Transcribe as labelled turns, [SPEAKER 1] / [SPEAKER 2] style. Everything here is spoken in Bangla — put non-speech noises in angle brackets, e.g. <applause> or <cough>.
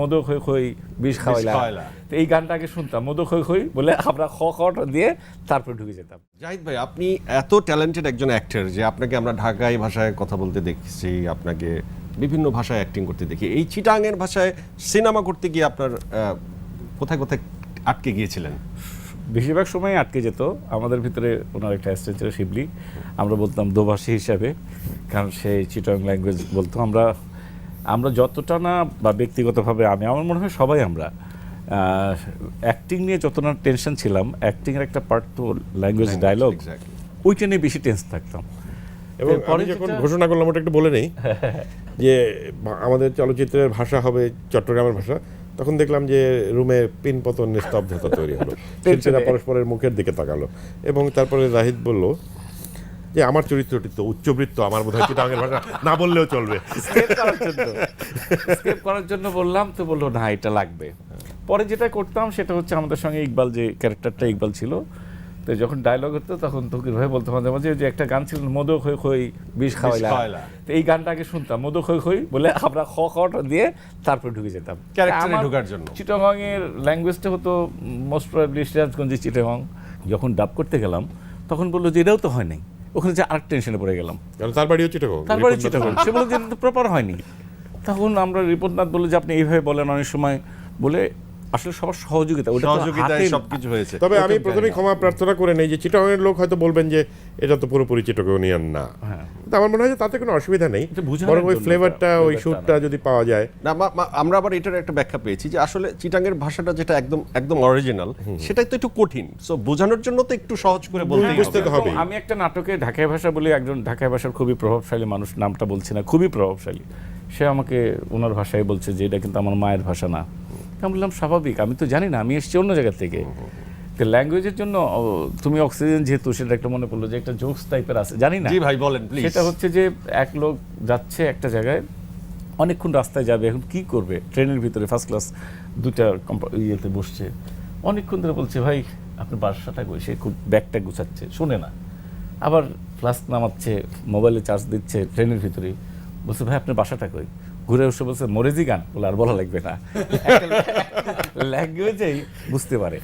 [SPEAKER 1] মোদক হই হই বিষ খাওয়াইলা। তো এই গানটা আগে শুনতাম মোদক হই হই বলে আমরা খ খটা দিয়ে তারপর ঢুকে যেতাম।
[SPEAKER 2] জাহিদ ভাই আপনি এত ট্যালেন্টেড একজন অ্যাক্টর যে আপনাকে আমরা ঢাকাই ভাষায় কথা বলতে দেখছি আপনাকে বিভিন্ন ভাষায় অ্যাক্টিং করতে দেখি। এই চিটাঙের ভাষায় সিনেমা করতে গিয়ে আপনার কোথায় কোথায় আটকে গিয়েছিলেন?
[SPEAKER 1] বেশিরভাগ সময় আটকে যেত। আমাদের ভিতরে ওনার একটা অ্যাসিস্ট্যান্ট ছিল শিবলি। আমরা বলতাম দোভাষী হিসাবে কারণ সে চিটং ল্যাঙ্গুয়েজ বলতো। আমরা আমরা যতটা না বা ব্যক্তিগতভাবে আমি আমার মনে হয় সবাই আমরা অ্যাক্টিং নিয়ে যত না টেনশন ছিলাম অ্যাক্টিংয়ের একটা পার্ট তো ল্যাঙ্গুয়েজ ডায়লগ. ওইটা নিয়ে বেশি টেন্স থাকতাম।
[SPEAKER 3] এবং পরে যখন ঘোষণা করলাম ওটা একটু বলে নেই <laughs> যে আমাদের চলচ্চিত্রের ভাষা হবে চট্টগ্রামের ভাষা তখন দেখলাম যে রুমে পিন পতন স্তব্ধতা তৈরি হলো। <laughs> শিল্পীরা পরস্পরের মুখের দিকে তাকালো এবং তারপরে রাহিদ বলল যে আমার চরিত্রটি তো উচ্চবৃত্ত আমার বোধহয় চিটাঙের ভাষা না বললেও চলবে।
[SPEAKER 1] করার জন্য। বললাম তো বলল না এটা লাগবে। পরে যেটা করতাম সেটা হচ্ছে আমাদের সঙ্গে ইকবাল যে ক্যারেক্টারটা ইকবাল ছিল তো যখন ডায়লগ হতো তখন তকির ভাই বলতো মাঝে মাঝে যে একটা গান ছিল মোদক হই হই বিষ খাওয়াইলা। তো এই গানটা আগে শুনতাম মোদক হই হই বলে আমরা খ খটা দিয়ে তারপর ঢুকে যেতাম।
[SPEAKER 2] Character-এ ঢোকার জন্য।
[SPEAKER 1] চিটাগং এর ল্যাঙ্গুয়েজটা হতো মোস্ট প্রবাবলি সিরাজগঞ্জে চিটাগং। যখন ডাব করতে গেলাম তখন বলল যে এটাও তো হয় নাই। ওখানে যে আরেক টেনশনে পড়ে গেলাম।
[SPEAKER 3] কারণ তার বাড়ি হচ্ছে চিটাগং
[SPEAKER 1] বাড়ি চিটাগং। সে বলে যে প্রপার হয়নি। তখন আমরা রিপোর্টনাথ বলে যে আপনি এইভাবে বলেন অনেক সময় বলে আসলে সবার সহযোগিতা ওটা
[SPEAKER 2] সহযোগিতায় সবকিছু হয়েছে।
[SPEAKER 3] তবে আমি প্রথমে ক্ষমা প্রার্থনা করে নেই যে চিটাগংয়ের লোক হয়তো বলবেন যে এটা তো পুরোপুরি চিটাগনিয়ান না।
[SPEAKER 1] হ্যাঁ।
[SPEAKER 3] কিন্তু আমার মনে হয় যে তাতে কোনো অসুবিধা নেই। বরং ওই ফ্লেভারটা ওই সুরটা যদি পাওয়া যায়।
[SPEAKER 2] না আমরা আবার এটার একটা ব্যাখ্যা পেয়েছি যে আসলে চিটাঙের ভাষাটা যেটা একদম একদম অরিজিনাল সেটাই তো একটু কঠিন। সো বোঝানোর জন্য তো একটু সহজ করে
[SPEAKER 3] বুঝতে
[SPEAKER 2] হবে।
[SPEAKER 1] আমি একটা নাটকে ঢাকায় ভাষা বলে একজন ঢাকায় ভাষার খুবই প্রভাবশালী মানুষ নামটা বলছি না খুবই প্রভাবশালী। সে আমাকে ওনার ভাষায় বলছে যে এটা কিন্তু আমার মায়ের ভাষা না। আমি বললাম স্বাভাবিক আমি তো জানি না আমি এসেছি অন্য জায়গা থেকে। তো ল্যাঙ্গুয়েজের জন্য তুমি অক্সিজেন যেহেতু সেটা একটা মনে পড়ল যে একটা জোকস টাইপের আছে জানি না।
[SPEAKER 2] জি ভাই বলেন প্লিজ
[SPEAKER 1] সেটা হচ্ছে যে এক লোক যাচ্ছে একটা জায়গায় অনেকক্ষণ রাস্তায় যাবে এখন কি করবে? ট্রেনের ভিতরে ফার্স্ট ক্লাস দুটা ইয়েতে বসছে। অনেকক্ষণ ধরে বলছে ভাই আপনি বাসাটা কই? সে খুব ব্যাগটা গুছাচ্ছে শুনে না। আবার ফ্লাস্ক নামাচ্ছে মোবাইলে চার্জ দিচ্ছে ট্রেনের ভিতরে। বলছে ভাই আপনার বাসাটা কই? ঘুরে বসে বলছে মরেজি গান? বলে আর বলা লাগবে না। <laughs> ল্যাঙ্গুয়েজেই বুঝতে পারে।